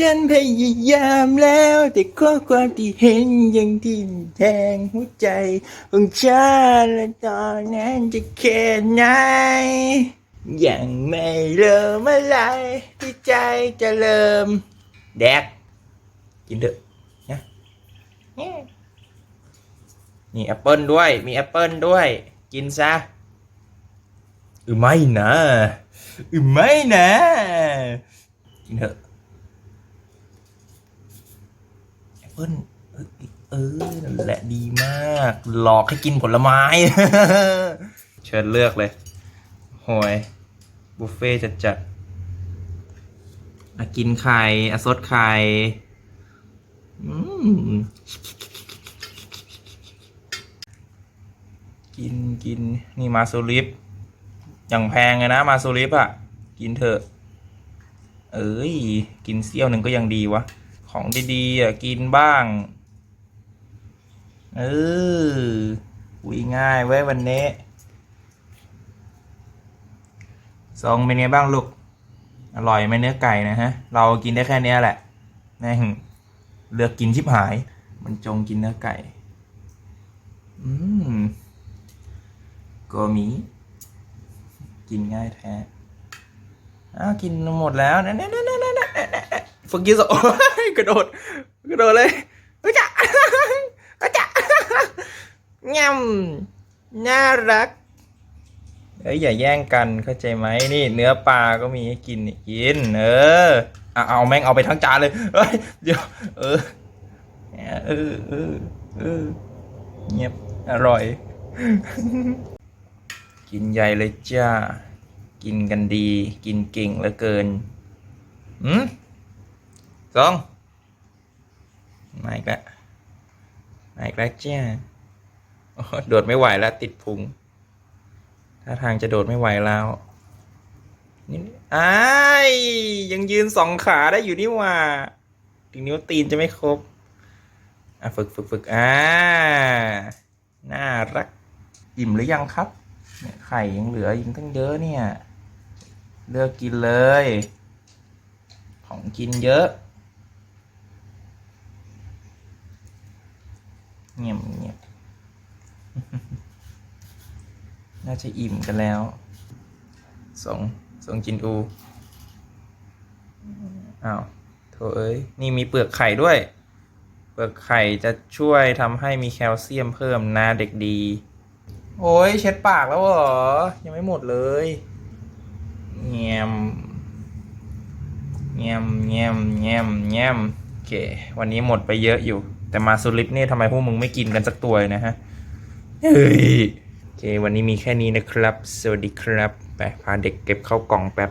ฉันพยายามแล้ว แต่ข้อความที่เห็นยังทิ่มแทงหัวใจของฉันและตอนนั้นจะแค่ไหนยังไม่เริ่มอะไรที่ใจจะเริ่ม แดก กินเถอะนะนี่แอปเปิลด้วย มีแอปเปิลด้วย กินซะอือไม่นะอือไม่นะกินเถอะแอป เปิลเออเออนั่นแหละดีมาก หลอกให้กินผลไม้ เชิญเลือกเลยโหยบุฟเฟ่จัดจัดอะกินไข่อะซดไข่อืมกินกินนี่มาซูลิฟอย่างแพงเลยนะมาซูลิฟอะกินเถอะ เอ้ย กินเสี้ยวหนึ่งก็ยังดีวะ ของดีๆอะกินบ้าง เอออุ้ยง่ายไว้วันนี้ซองเป็นไงบ้างลูก อร่อยไหมเนื้อไก่นะฮะ เรากินได้แค่นี้แหละแม่งเลือกกินชิบหาย มันจงกินเนื้อไก่ อืมก็มี กินง่ายแท้อ้าวกินหมดแล้วนั่นนั่นนั่นนั่นนั่นฝึกยืนสโอ้ย กระโดด กระโดดเลยเฮ้ยจ้ะเฮ้ยจ้ะง่ำน่ารัก เอ้ยอย่าแย่งกันเข้าใจไหมนี่ เนื้อปลาก็มีให้กินนี่กิน เออเอาเอาแม่งเอาไปทั้งจานเลยเฮ้ยเดี๋ยวเออเออเออเออเงียบอร่อย กินใหญ่เลยจ้า กินกันดี กินเก่งเหลือเกินอืมสอง มาอีกแล้วมาอีกแล้วจ้าโดดไม่ไหวแล้วติดพุงถ้าทางจะโดดไม่ไหวแล้วนี่อ้ยังยืนสองขาได้อยู่นี่หว่า ถึงนิ้วตีนจะไม่ครบ อะฝึกฝึกฝึกอ่า น่ารัก อิ่มหรือยังครับ ไข่ยังเหลือยังตั้งเยอะเนี่ย เลือกกินเลย ของกินเยอะ เงียบเงียบน่าจะอิ่มกันแล้วสองสองจินอูอ้าวโถเอ้ย นี่มีเปลือกไข่ด้วย เปลือกไข่จะช่วยทำให้มีแคลเซียมเพิ่มนะเด็กดี โอ้ยเช็ดปากแล้วเหรอ ยังไม่หมดเลยแงมแงมแงมแงมแงมโอเค วันนี้หมดไปเยอะอยู่ แต่มาซูลิปเนี่ยทำไมพวกมึงไม่กินกันสักตัวนะฮะ เฮ้ย โอเค วันนี้มีแค่นี้นะครับ สวัสดีครับ ไป พาเด็กเก็บเข้ากล่องแป๊บ